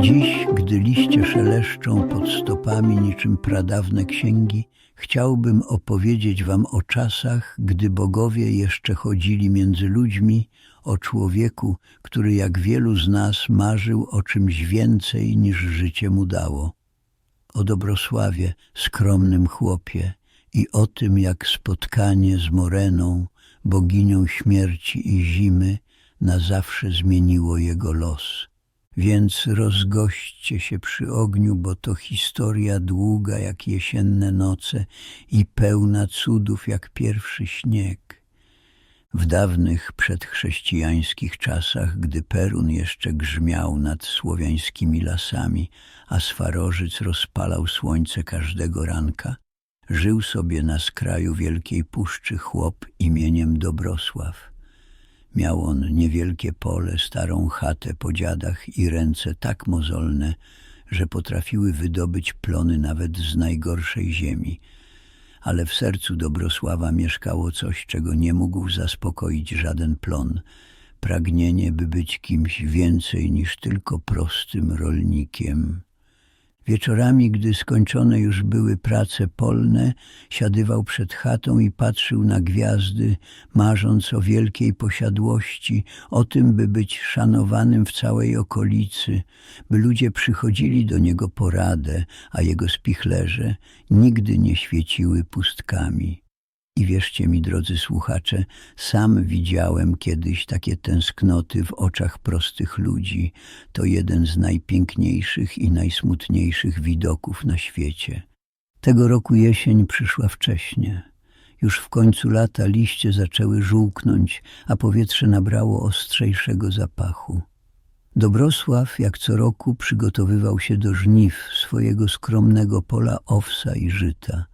Dziś, gdy liście szeleszczą pod stopami niczym pradawne księgi, chciałbym opowiedzieć wam o czasach, gdy bogowie jeszcze chodzili między ludźmi, o człowieku, który jak wielu z nas marzył o czymś więcej niż życie mu dało. O Dobrosławie, skromnym chłopie i o tym, jak spotkanie z Moreną, boginią śmierci i zimy, na zawsze zmieniło jego los. Więc rozgośćcie się przy ogniu, bo to historia długa jak jesienne noce i pełna cudów jak pierwszy śnieg. W dawnych przedchrześcijańskich czasach, gdy Perun jeszcze grzmiał nad słowiańskimi lasami, a Swarożyc rozpalał słońce każdego ranka, żył sobie na skraju wielkiej puszczy chłop imieniem Dobrosław. Miał on niewielkie pole, starą chatę po dziadach i ręce tak mozolne, że potrafiły wydobyć plony nawet z najgorszej ziemi. Ale w sercu Dobrosława mieszkało coś, czego nie mógł zaspokoić żaden plon. Pragnienie, by być kimś więcej niż tylko prostym rolnikiem. Wieczorami, gdy skończone już były prace polne, siadywał przed chatą i patrzył na gwiazdy, marząc o wielkiej posiadłości, o tym, by być szanowanym w całej okolicy, by ludzie przychodzili do niego po radę, a jego spichlerze nigdy nie świeciły pustkami. I wierzcie mi, drodzy słuchacze, sam widziałem kiedyś takie tęsknoty w oczach prostych ludzi. To jeden z najpiękniejszych i najsmutniejszych widoków na świecie. Tego roku jesień przyszła wcześnie. Już w końcu lata liście zaczęły żółknąć, a powietrze nabrało ostrzejszego zapachu. Dobrosław, jak co roku, przygotowywał się do żniw swojego skromnego pola owsa i żyta.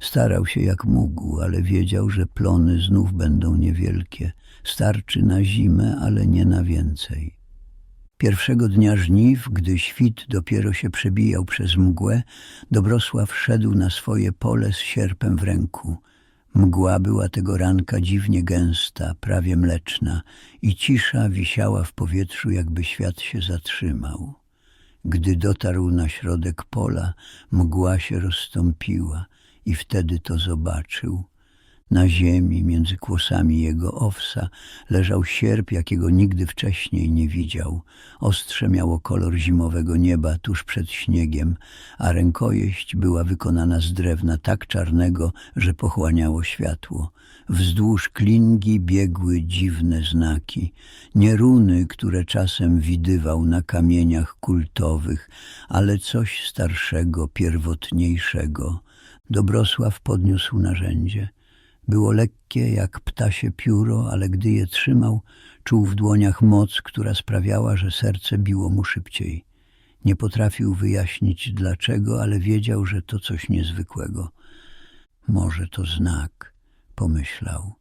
Starał się jak mógł, ale wiedział, że plony znów będą niewielkie. Starczy na zimę, ale nie na więcej. Pierwszego dnia żniw, gdy świt dopiero się przebijał przez mgłę, Dobrosław szedł na swoje pole z sierpem w ręku. Mgła była tego ranka dziwnie gęsta, prawie mleczna i cisza wisiała w powietrzu, jakby świat się zatrzymał. Gdy dotarł na środek pola, mgła się rozstąpiła i wtedy to zobaczył. Na ziemi, między kłosami jego owsa, leżał sierp, jakiego nigdy wcześniej nie widział. Ostrze miało kolor zimowego nieba tuż przed śniegiem, a rękojeść była wykonana z drewna tak czarnego, że pochłaniało światło. Wzdłuż klingi biegły dziwne znaki, nie runy, które czasem widywał na kamieniach kultowych, ale coś starszego, pierwotniejszego. Dobrosław podniósł narzędzie. Było lekkie jak ptasie pióro, ale gdy je trzymał, czuł w dłoniach moc, która sprawiała, że serce biło mu szybciej. Nie potrafił wyjaśnić dlaczego, ale wiedział, że to coś niezwykłego. Może to znak, pomyślał.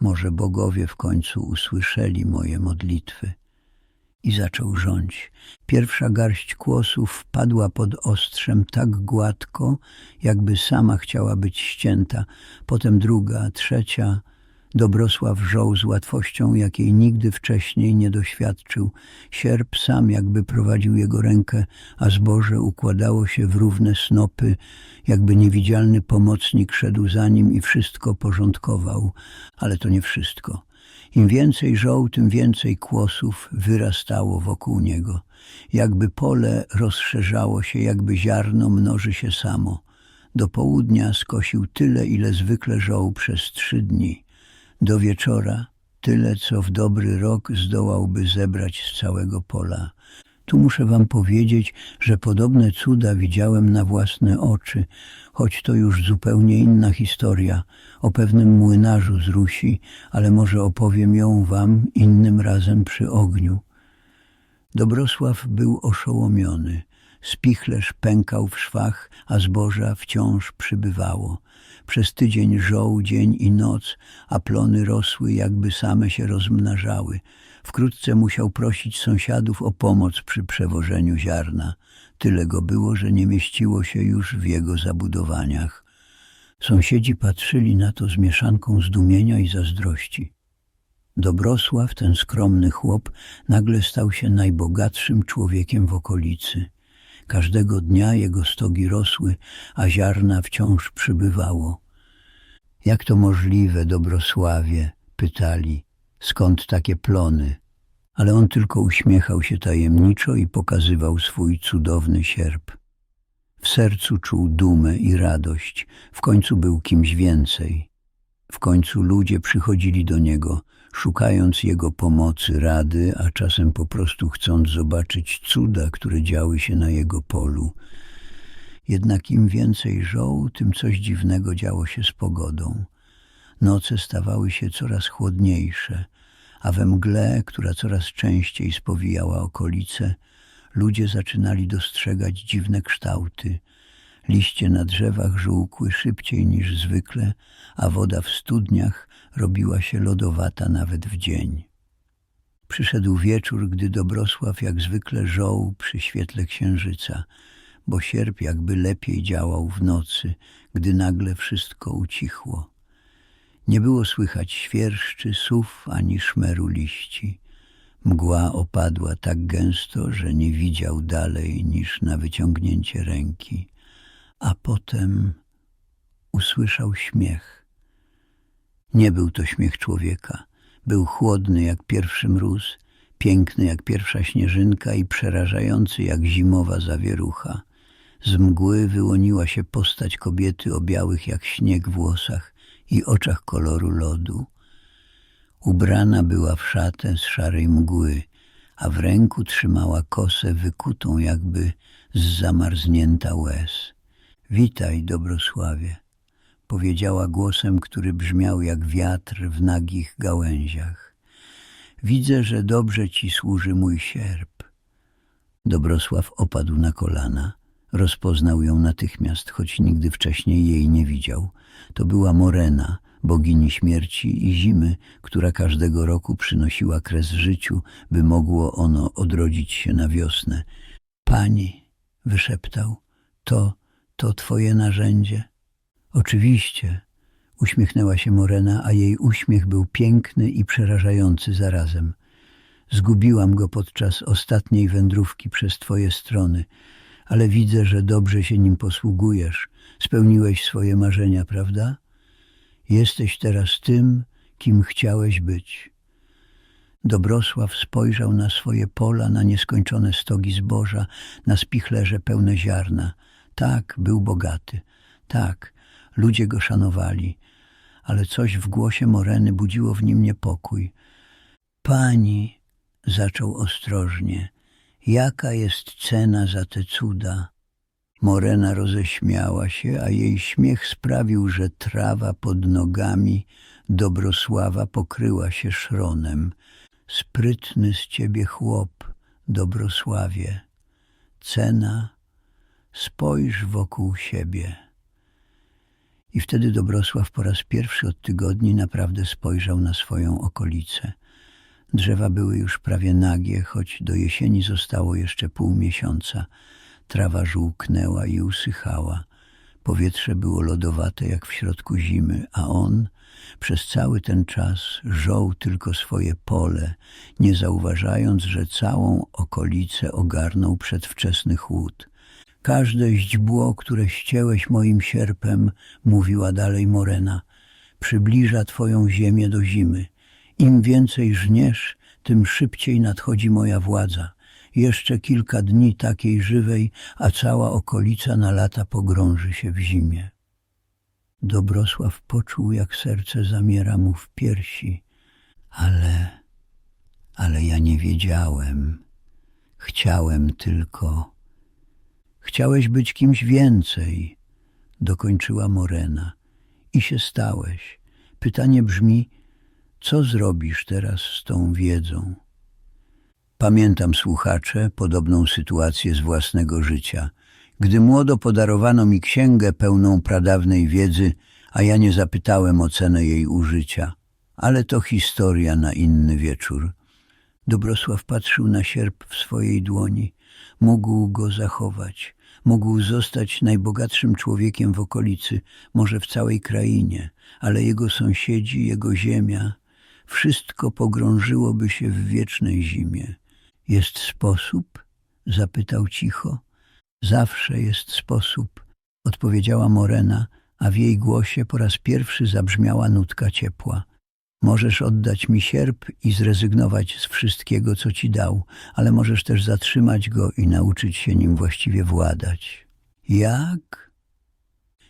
Może bogowie w końcu usłyszeli moje modlitwy i zaczął rządź. Pierwsza garść kłosów wpadła pod ostrzem tak gładko, jakby sama chciała być ścięta. Potem druga, trzecia. Dobrosław żął z łatwością, jakiej nigdy wcześniej nie doświadczył. Sierp sam jakby prowadził jego rękę, a zboże układało się w równe snopy, jakby niewidzialny pomocnik szedł za nim i wszystko porządkował. Ale to nie wszystko. Im więcej żoł, tym więcej kłosów wyrastało wokół niego. Jakby pole rozszerzało się, jakby ziarno mnoży się samo. Do południa skosił tyle, ile zwykle żoł przez trzy dni. Do wieczora tyle, co w dobry rok zdołałby zebrać z całego pola. Tu muszę wam powiedzieć, że podobne cuda widziałem na własne oczy, choć to już zupełnie inna historia o pewnym młynarzu z Rusi, ale może opowiem ją wam innym razem przy ogniu. Dobrosław był oszołomiony. Spichlerz pękał w szwach, a zboża wciąż przybywało. Przez tydzień żoł dzień i noc, a plony rosły, jakby same się rozmnażały. Wkrótce musiał prosić sąsiadów o pomoc przy przewożeniu ziarna. Tyle go było, że nie mieściło się już w jego zabudowaniach. Sąsiedzi patrzyli na to z mieszanką zdumienia i zazdrości. Dobrosław, ten skromny chłop, nagle stał się najbogatszym człowiekiem w okolicy. Każdego dnia jego stogi rosły, a ziarna wciąż przybywało. Jak to możliwe, Dobrosławie? pytali. Skąd takie plony? Ale on tylko uśmiechał się tajemniczo i pokazywał swój cudowny sierp. W sercu czuł dumę i radość, w końcu był kimś więcej. W końcu ludzie przychodzili do niego, szukając jego pomocy, rady, a czasem po prostu chcąc zobaczyć cuda, które działy się na jego polu. Jednak im więcej żoł, tym coś dziwnego działo się z pogodą. Noce stawały się coraz chłodniejsze, a we mgle, która coraz częściej spowijała okolice, ludzie zaczynali dostrzegać dziwne kształty. Liście na drzewach żółkły szybciej niż zwykle, a woda w studniach robiła się lodowata nawet w dzień. Przyszedł wieczór, gdy Dobrosław jak zwykle żoł przy świetle księżyca, bo sierp jakby lepiej działał w nocy, gdy nagle wszystko ucichło. Nie było słychać świerszczy, sów ani szmeru liści. Mgła opadła tak gęsto, że nie widział dalej niż na wyciągnięcie ręki. A potem usłyszał śmiech. Nie był to śmiech człowieka. Był chłodny jak pierwszy mróz, piękny jak pierwsza śnieżynka i przerażający jak zimowa zawierucha. Z mgły wyłoniła się postać kobiety o białych jak śnieg włosach i oczach koloru lodu. Ubrana była w szatę z szarej mgły, a w ręku trzymała kosę wykutą jakby z zamarznięta łez. Witaj, Dobrosławie, powiedziała głosem, który brzmiał jak wiatr w nagich gałęziach. Widzę, że dobrze ci służy mój sierp. Dobrosław opadł na kolana. Rozpoznał ją natychmiast, choć nigdy wcześniej jej nie widział. To była Morena, bogini śmierci i zimy, która każdego roku przynosiła kres życiu, by mogło ono odrodzić się na wiosnę. Pani, wyszeptał, to, to twoje narzędzie? Oczywiście, uśmiechnęła się Morena, a jej uśmiech był piękny i przerażający zarazem. Zgubiłam go podczas ostatniej wędrówki przez twoje strony, ale widzę, że dobrze się nim posługujesz. Spełniłeś swoje marzenia, prawda? Jesteś teraz tym, kim chciałeś być. Dobrosław spojrzał na swoje pola, na nieskończone stogi zboża, na spichlerze pełne ziarna. Tak, był bogaty. Tak, ludzie go szanowali. Ale coś w głosie Moreny budziło w nim niepokój. Pani, zaczął ostrożnie, jaka jest cena za te cuda? Morena roześmiała się, a jej śmiech sprawił, że trawa pod nogami Dobrosława pokryła się szronem. Sprytny z ciebie chłop, Dobrosławie. Cena, spojrz wokół siebie. I wtedy Dobrosław po raz pierwszy od tygodni naprawdę spojrzał na swoją okolicę. Drzewa były już prawie nagie, choć do jesieni zostało jeszcze pół miesiąca. Trawa żółknęła i usychała. Powietrze było lodowate jak w środku zimy, a on przez cały ten czas żął tylko swoje pole, nie zauważając, że całą okolicę ogarnął przedwczesny chłód. Każde źdźbło, które ścięłeś moim sierpem, mówiła dalej Morena, przybliża twoją ziemię do zimy. Im więcej żniesz, tym szybciej nadchodzi moja władza. Jeszcze kilka dni takiej żywej, a cała okolica na lata pogrąży się w zimie. Dobrosław poczuł, jak serce zamiera mu w piersi, ale, ale ja nie wiedziałem. Chciałem tylko. Chciałeś być kimś więcej, dokończyła Morena. I się stałeś. Pytanie brzmi, co zrobisz teraz z tą wiedzą? Pamiętam, słuchacze, podobną sytuację z własnego życia. Gdy młodo podarowano mi księgę pełną pradawnej wiedzy, a ja nie zapytałem o cenę jej użycia. Ale to historia na inny wieczór. Dobrosław patrzył na sierp w swojej dłoni. Mógł go zachować. Mógł zostać najbogatszym człowiekiem w okolicy, może w całej krainie, ale jego sąsiedzi, jego ziemia wszystko pogrążyłoby się w wiecznej zimie. Jest sposób? zapytał cicho. Zawsze jest sposób, odpowiedziała Morena, a w jej głosie po raz pierwszy zabrzmiała nutka ciepła. Możesz oddać mi sierp i zrezygnować z wszystkiego, co ci dał, ale możesz też zatrzymać go i nauczyć się nim właściwie władać. Jak?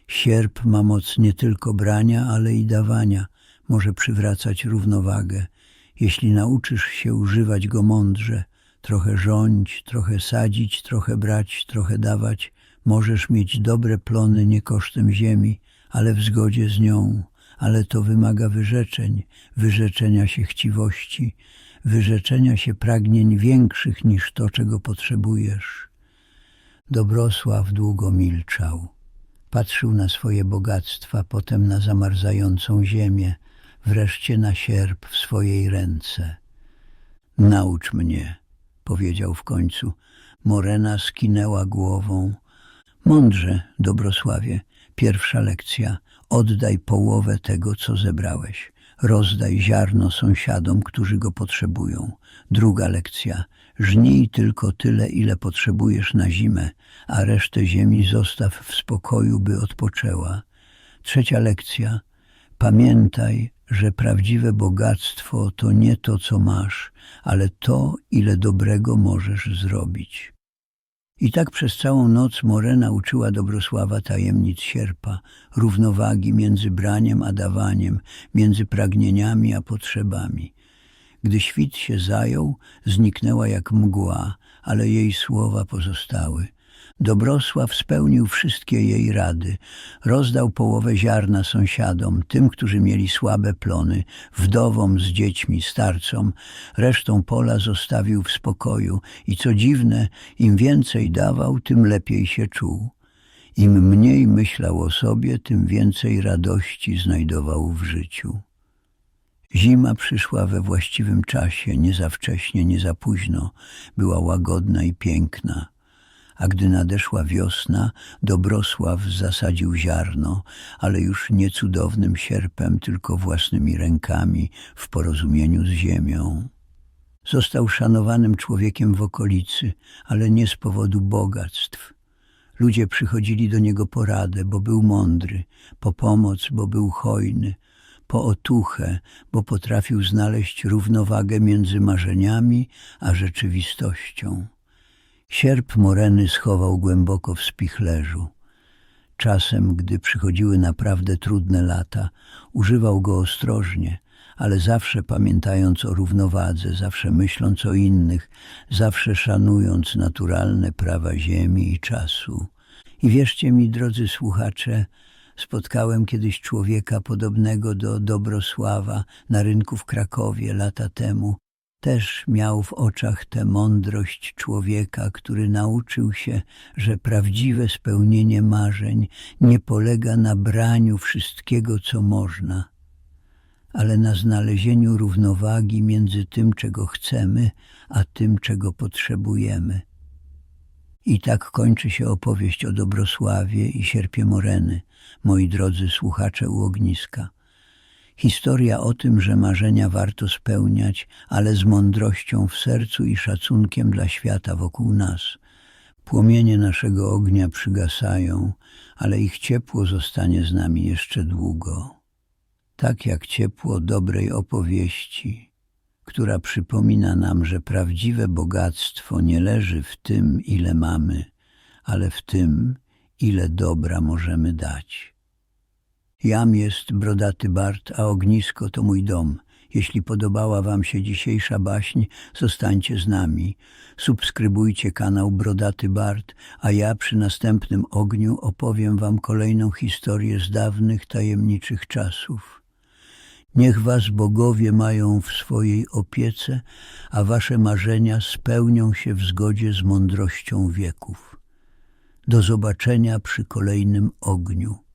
Sierp ma moc nie tylko brania, ale i dawania. Może przywracać równowagę. Jeśli nauczysz się używać go mądrze, trochę rządź, trochę sadzić, trochę brać, trochę dawać, możesz mieć dobre plony nie kosztem ziemi, ale w zgodzie z nią. Ale to wymaga wyrzeczeń, wyrzeczenia się chciwości, wyrzeczenia się pragnień większych niż to, czego potrzebujesz. Dobrosław długo milczał. Patrzył na swoje bogactwa, potem na zamarzającą ziemię, wreszcie na sierp w swojej ręce. Naucz mnie, powiedział w końcu. Morena skinęła głową. Mądrze, Dobrosławie, pierwsza lekcja. Oddaj połowę tego, co zebrałeś. Rozdaj ziarno sąsiadom, którzy go potrzebują. Druga lekcja. Żnij tylko tyle, ile potrzebujesz na zimę, a resztę ziemi zostaw w spokoju, by odpoczęła. Trzecia lekcja. Pamiętaj, że prawdziwe bogactwo to nie to, co masz, ale to, ile dobrego możesz zrobić. I tak przez całą noc Morena uczyła Dobrosława tajemnic sierpa, równowagi między braniem a dawaniem, między pragnieniami a potrzebami. Gdy świt się zajął, zniknęła jak mgła, ale jej słowa pozostały. Dobrosław spełnił wszystkie jej rady. Rozdał połowę ziarna sąsiadom, tym, którzy mieli słabe plony, wdowom z dziećmi, starcom. Resztą pola zostawił w spokoju i co dziwne, im więcej dawał, tym lepiej się czuł. Im mniej myślał o sobie, tym więcej radości znajdował w życiu. Zima przyszła we właściwym czasie, nie za wcześnie, nie za późno. Była łagodna i piękna a gdy nadeszła wiosna, Dobrosław zasadził ziarno, ale już nie cudownym sierpem, tylko własnymi rękami w porozumieniu z ziemią. Został szanowanym człowiekiem w okolicy, ale nie z powodu bogactw. Ludzie przychodzili do niego po radę, bo był mądry, po pomoc, bo był hojny, po otuchę, bo potrafił znaleźć równowagę między marzeniami a rzeczywistością. Sierp Moreny schował głęboko w spichlerzu. Czasem, gdy przychodziły naprawdę trudne lata, używał go ostrożnie, ale zawsze pamiętając o równowadze, zawsze myśląc o innych, zawsze szanując naturalne prawa ziemi i czasu. I wierzcie mi, drodzy słuchacze, spotkałem kiedyś człowieka podobnego do Dobrosława na rynku w Krakowie lata temu, też miał w oczach tę mądrość człowieka, który nauczył się, że prawdziwe spełnienie marzeń nie polega na braniu wszystkiego, co można, ale na znalezieniu równowagi między tym, czego chcemy, a tym, czego potrzebujemy. I tak kończy się opowieść o Dobrosławie i Sierpie Moreny, moi drodzy słuchacze u ogniska. Historia o tym, że marzenia warto spełniać, ale z mądrością w sercu i szacunkiem dla świata wokół nas. Płomienie naszego ognia przygasają, ale ich ciepło zostanie z nami jeszcze długo. Tak jak ciepło dobrej opowieści, która przypomina nam, że prawdziwe bogactwo nie leży w tym, ile mamy, ale w tym, ile dobra możemy dać. Jam jest brodaty Bart, a ognisko to mój dom. Jeśli podobała Wam się dzisiejsza baśń, zostańcie z nami. Subskrybujcie kanał Brodaty Bart, a ja przy następnym ogniu opowiem Wam kolejną historię z dawnych, tajemniczych czasów. Niech Was bogowie mają w swojej opiece, a Wasze marzenia spełnią się w zgodzie z mądrością wieków. Do zobaczenia przy kolejnym ogniu.